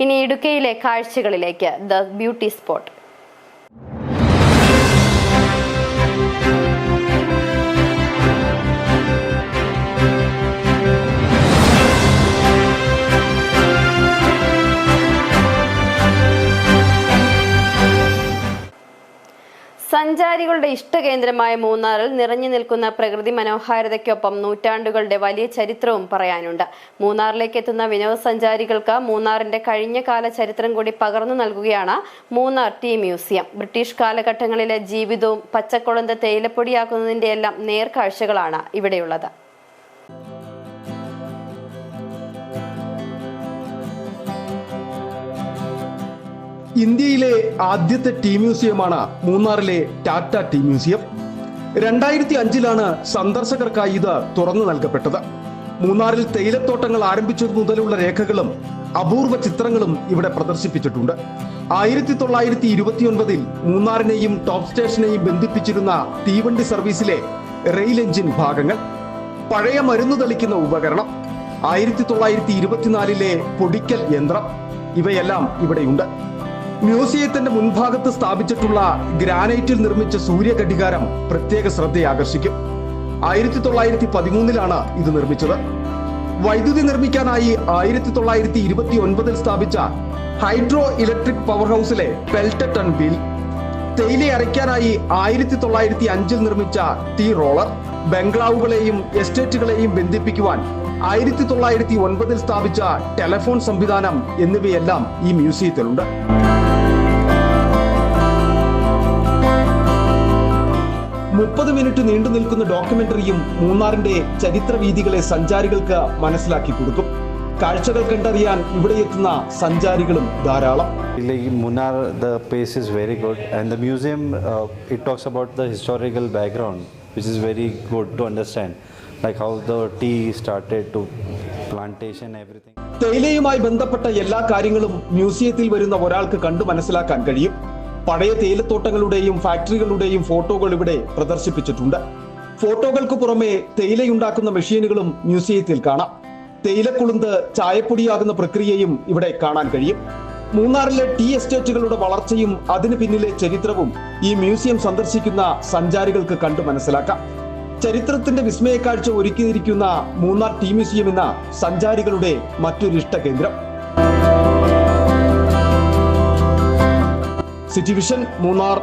ഇനി ഇടുക്കയിലെ കാഴ്ചകളിലേക്ക് the beauty spot സഞ്ചാരികളുടെ ഇഷ്ടകേന്ദ്രമായ മൂന്നാറിൽ നിറഞ്ഞു നിൽക്കുന്ന പ്രകൃതി മനോഹാരിതയ്ക്കൊപ്പം നൂറ്റാണ്ടുകളുടെ വലിയ ചരിത്രവും പറയാനുണ്ട്. മൂന്നാറിലേക്ക് എത്തുന്ന വിനോദസഞ്ചാരികൾക്ക് മൂന്നാറിന്റെ കഴിഞ്ഞ കാല ചരിത്രം കൂടി പകർന്നു നൽകുകയാണ് മൂന്നാർ ടീ മ്യൂസിയം. ബ്രിട്ടീഷ് കാലഘട്ടങ്ങളിലെ ജീവിതവും പച്ചക്കുളന്ത് തേയിലപ്പൊടിയാക്കുന്നതിന്റെ എല്ലാം നേർക്കാഴ്ചകളാണ് ഇവിടെയുള്ളത്. ഇന്ത്യയിലെ ആദ്യത്തെ ടീ മ്യൂസിയമാണ് മൂന്നാറിലെ ടാറ്റ ടീ മ്യൂസിയം. രണ്ടായിരത്തി അഞ്ചിലാണ് സന്ദർശകർക്കായി ഇത് തുറന്നു നൽകപ്പെട്ടത്. മൂന്നാറിൽ തേയിലത്തോട്ടങ്ങൾ ആരംഭിച്ചത് മുതലുള്ള രേഖകളും അപൂർവ ചിത്രങ്ങളും ഇവിടെ പ്രദർശിപ്പിച്ചിട്ടുണ്ട്. ആയിരത്തി തൊള്ളായിരത്തി ഇരുപത്തിയൊൻപതിൽ മൂന്നാറിനെയും ടോപ്പ് സ്റ്റേഷനെയും ബന്ധിപ്പിച്ചിരുന്ന തീവണ്ടി സർവീസിലെ റെയിൽ എഞ്ചിൻ ഭാഗങ്ങൾ പഴയ മരുന്ന് തളിക്കുന്ന ഉപകരണം ആയിരത്തി തൊള്ളായിരത്തി ഇരുപത്തിനാലിലെ പൊടിക്കൽ യന്ത്രം ഇവയെല്ലാം ഇവിടെയുണ്ട്. മ്യൂസിയത്തിന്റെ മുൻഭാഗത്ത് സ്ഥാപിച്ചിട്ടുള്ള ഗ്രാനൈറ്റിൽ നിർമ്മിച്ച സൂര്യഘടികാരം പ്രത്യേക ശ്രദ്ധയാകർഷിക്കും. ആയിരത്തി തൊള്ളായിരത്തി പതിമൂന്നിലാണ് ഇത് നിർമ്മിച്ചത്. വൈദ്യുതി നിർമ്മിക്കാനായി ആയിരത്തി തൊള്ളായിരത്തി ഇരുപത്തി ഒൻപതിൽ സ്ഥാപിച്ച ഹൈഡ്രോ ഇലക്ട്രിക് പവർ ഹൗസിലെ പെൽറ്റൺ വീൽ തേയില അരയ്ക്കാനായി ആയിരത്തി തൊള്ളായിരത്തി അഞ്ചിൽ നിർമ്മിച്ച തീ റോളർ ബംഗ്ലാവുകളെയും എസ്റ്റേറ്റുകളെയും ബന്ധിപ്പിക്കുവാൻ ആയിരത്തി തൊള്ളായിരത്തി ഒൻപതിൽ സ്ഥാപിച്ച ടെലഫോൺ സംവിധാനം എന്നിവയെല്ലാം ഈ മ്യൂസിയത്തിലുണ്ട്. മുപ്പത് മിനിറ്റ് നീണ്ടു നിൽക്കുന്ന ഡോക്യുമെന്ററിയും മൂന്നാറിന്റെ ചരിത്രവീതികളെ സഞ്ചാരികൾക്ക് മനസ്സിലാക്കി കൊടുക്കും. കാഴ്ചകൾ കണ്ടറിയാൻ ഇവിടെ എത്തുന്ന സഞ്ചാരികളും ധാരാളം. Very good and the museum it talks about the historical background which is very good to understand like how the tea started to plantation തേയിലയുമായി ബന്ധപ്പെട്ട എല്ലാ കാര്യങ്ങളും മ്യൂസിയത്തിൽ വരുന്ന ഒരാൾക്ക് കണ്ടു മനസ്സിലാക്കാൻ കഴിയും. പഴയ തേയിലത്തോട്ടങ്ങളുടെയും ഫാക്ടറികളുടെയും ഫോട്ടോകൾ ഇവിടെ പ്രദർശിപ്പിച്ചിട്ടുണ്ട്. ഫോട്ടോകൾക്ക് പുറമെ തേയിലയുണ്ടാക്കുന്ന മെഷീനുകളും മ്യൂസിയത്തിൽ കാണാം. തേയിലക്കുളുന്ത് ചായപ്പൊടിയാകുന്ന പ്രക്രിയയും ഇവിടെ കാണാൻ കഴിയും. മൂന്നാറിലെ ടീ എസ്റ്റേറ്റുകളുടെ വളർച്ചയും അതിന് പിന്നിലെ ചരിത്രവും ഈ മ്യൂസിയം സന്ദർശിക്കുന്ന സഞ്ചാരികൾക്ക് കണ്ടു മനസ്സിലാക്കാം. ചരിത്രത്തിന്റെ വിസ്മയക്കാഴ്ച ഒരുക്കിയിരിക്കുന്ന മൂന്നാർ ടീ മ്യൂസിയം എന്ന സഞ്ചാരികളുടെ മറ്റൊരു ഇഷ്ടകേന്ദ്രം സിറ്റി വിഷൻ മൂന്നാർ